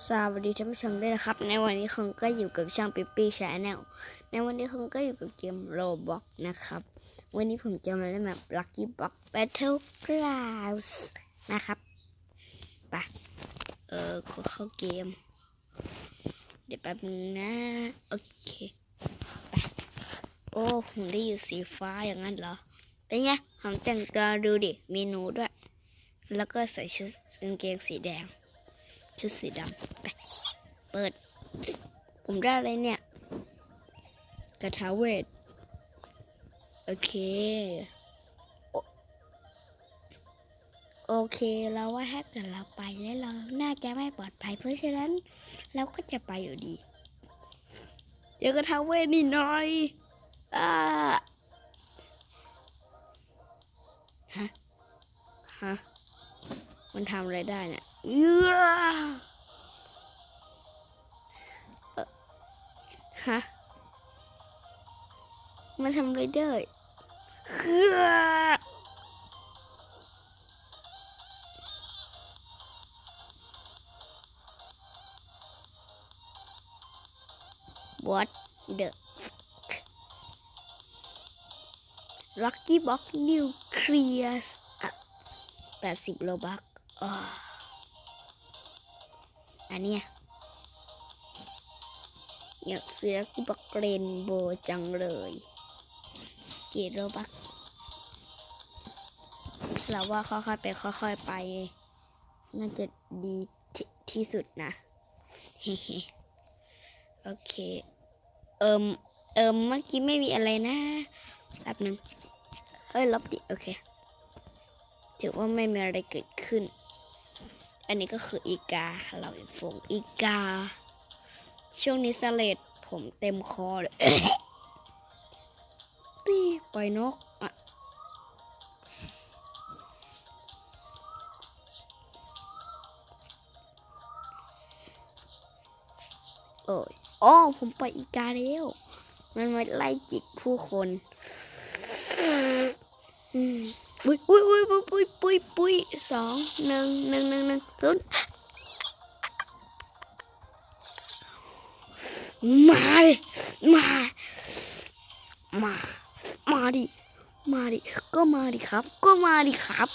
สวัสดีท่านผู้ชมด้วยนะครับ ในวันนี้คงก็อยู่กับช่างปิ๊ปปี้ชาแนลในวันนี้คงก็อยู่กับเกมโรบ็อกนะครับ วันนี้ผมจะมาเล่นแบบ Lucky Block Battlegrounds นะครับไปะเออก็เข้าเกม เดี๋ยวแป๊บนึงนะ โอเคไปโอ้ผมได้อยู่สีฟ้าอย่างนั้นเหรอ เป็นไงผมแต่งตัวดูดิ มีหนูด้วย แล้วก็ใส่ชุดกางเกงสีแดง ชุดสีดำไปเปิด ผมได้อะไรเนี่ย กระทาเวท โอเค โอเคแล้วว่าถ้าเกิดเราไปแล้วเรา น่าจะไม่ปลอดภัย เพราะฉะนั้น เราก็จะไปอยู่ดีเดี๋ยวกระทาเวทนี่หน่อยอ่าฮะ ฮะ มันทำอะไรได้เนี่ย ฮะมาทำไรได้วอตเดอะลักกี้บ็อกนิวเคลียสแปดสิบโลบักอ๋อ อันเนี้ยอยากซื้อ Lucky Box เรนโบจังเลยเกี่โลบักเราว่าค่อยๆไปค่อยๆไป น่าจะดีที่ที่สุดนะเฮ้โอเคเอิมเอิมเมื่อกี้ไม่มีอะไรนะแป๊บนึงเฮ้ยลบดิ โอเค ถือว่าไม่มีอะไรเกิดขึ้น อันนี้ก็คืออีกา เราเป็นฟงอีกา ช่วงนี้สเลดผมเต็มคอเลยปีปล่อยนกอะโอ้ยอ๋อผมปล่อยอีกาแล้ว มันมาไล่จิกผู้คน อืม ปุยปุยปุยปุยปุยปุยปุยสองหนึ่งหนึ่งหนึ่งหนึ่งศูนย์มาดิมามามาดิมาดิก็มาดิครับ ก็มาดิครับ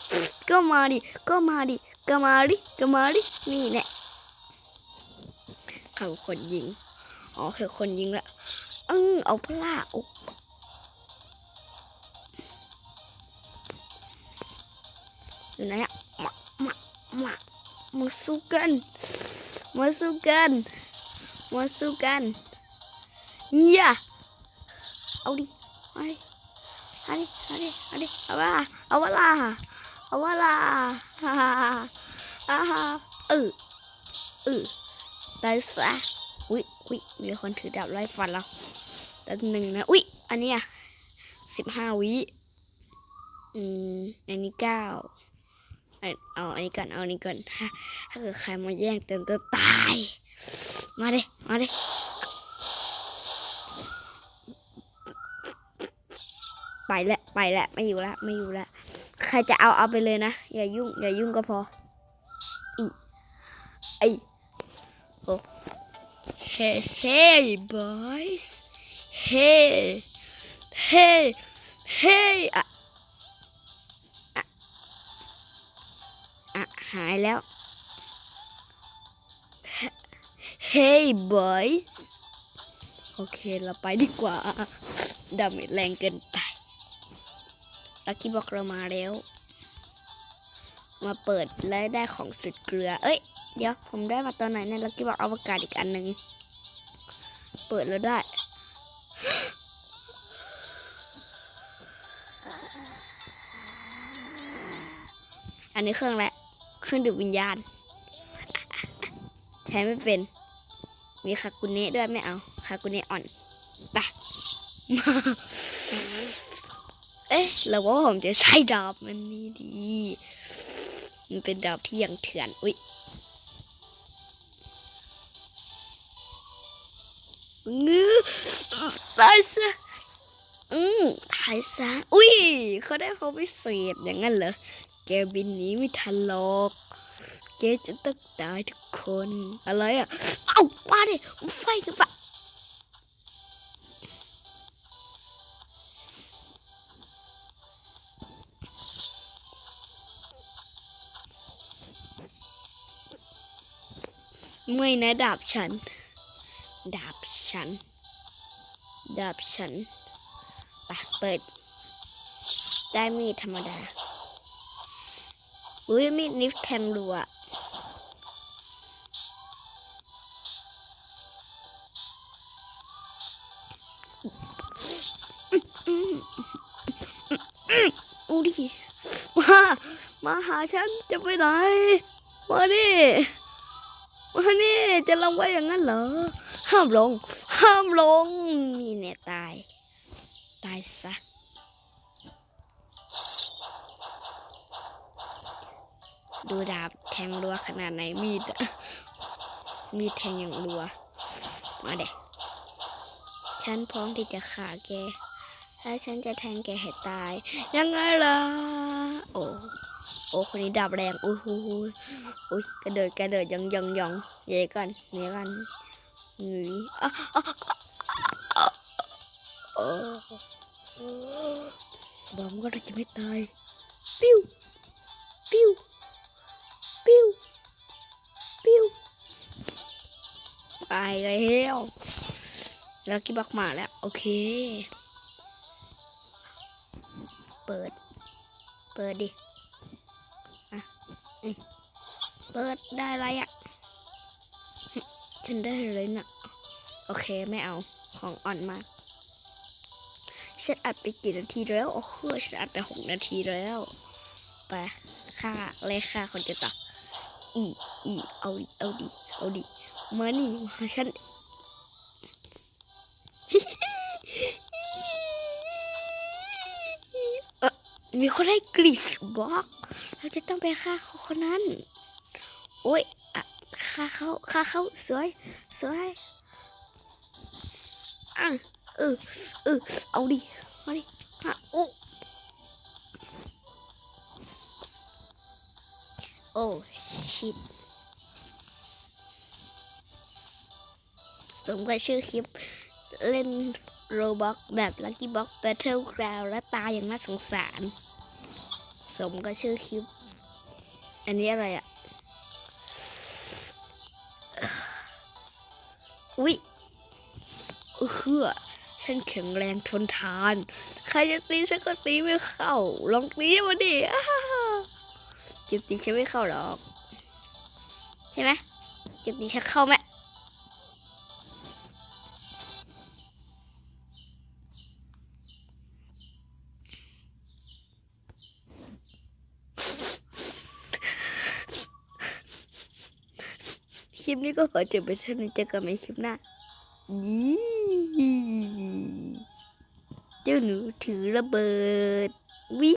ก็มาดิก็มาดิก็มาดิก็มาดินี่แหละเขาคนยิงอ๋อคือคนยิงละอึ้งเอาพลาอุ อยู่ไหนอะมามามามาสู้กันมาสู้กันมาสู้กันอย่าเอาดิเอาดิเอาดิเอาดิเอาดิเอาวะล่ะเอาวะล่ะเอาวะล่ะฮ่าฮ่าฮ่าฮ่าฮ่าเออเออตายซะอุ๊ยอุ๊ยมีคนถือดาบไล่ฟันเราแต่หนึ่งนะอุ๊ยอันนี้อะสิบห้าวิ อืม อันนี้เก้า เอาอันนี้ก่อนเอาอันนี้ก่อนถ้าถ้าเกิดใครมาแย่งเต็มตัวตาย มาดิมาดิไปแล้วไปแล้วไม่อยู่แล้วไม่อยู่แล้วใครจะเอาเอาไปเลยนะ อย่ายุ่ง อย่ายุ่งก็พออีไอโอ้ Hey, hey, boys. Hey, hey, hey. อะอะ อะหายแล้ว Hey, boys. โอเค เราไปดีกว่าดาเมจแรงเกินไปลักกี้บอกเรามาแล้ว มาเปิดแล้วได้ของสุดเกลือ เอ้ย เดี๋ยวผมได้มาตอนไหนเนี่ยลักกี้บอกอวกาศอีกอันหนึ่งเปิดแล้วได้อันนี้เครื่องแหละ เครื่องดูดวิญญาณ ใช้ไม่เป็น มีคากุเนะด้วยไม่เอาคากุเนะอ่อนไปมาเอ๊ะเราว่าผมจะใช้ดาบมันนี่ดี มันเป็นดาบที่ยังเถื่อนอุ๊ยงื้อตายซะอืมตายซะ อุ้ยเขาได้เขาพิเศษอย่างนั้นเหรอ แกบินหนีไม่ทันหรอกเจจะต้องตายทุกคน อะไรอะ เอ้ามาดิไฟกันปะไม่นะดาบฉัน ดาบฉัน ดาบฉันไปเปิด ได้มีธรรมดา อุ้ยมีดนิฟแทงรัวอู้ดิมา มาหาฉันจะไปไหน มาดิมาดิจะลงไว้อย่างนั้นเหรอ ห้ามลง ห้ามลง นี่เนี่ยตาย ตายซะ ดูดาบแทงรัวขนาดไหนมีด มีดแทงอย่างรัว มาเด็กฉันพร้อมที่จะฆ่าแกถ้าฉันจะแทงแกให้ตาย ยังไงล่ะ โอ้ โอ้คนนี้ดาบแรง อุ้ยอุ้ยอุ้ยกระเดิดกระเดิดยองยองยองเย่กันเย่กันหนีอะอะอะอะเอบอกว่าเราจะไม่ตาย แล้วกี่บักมาแล้ว โอเค เปิด เปิดดิอะเปิดได้อะไรอะ่ะ ฉันได้เลยนะ่ะโอเคไม่เอาของอ่อนมากฉันอัดไปกี่นาทีแล้ว โอ้โหฉันอัดไปหกนาทีแล้วไปค่าเลยค่าคนจะตักอีอีเอาดิเอาดิเอาดิมานี่มาฉัน มีคนให้กรีซบล็อก เราจะต้องไปฆ่าคนนั้น โอ้ยอะฆ่าเขาฆ่าเขาสวย สวยอะเออเออเอาดิ เอาดิฮะโอ้โอ้ชิตสมกับชื่อคลิปเล่น โรบ็อกแบบ Lucky Box Battleground และตายอย่างน่าสงสาร สมกับชื่อคลิป อันนี้อะไรอะอุ๊ยเออฉันแข็งแรงทนทาน ใครจะตีฉันก็ตีไม่เข้า ลองตีมาดิจิบตีฉันไม่เข้าหรอก ใช่ไหมจิบตีฉันเข้าไหม ลิปนี้ก็ขอจบไปเท่านี้เจอกันใหม่คลิปหน้ายี่เจ้าหนูถือระเบิดวิ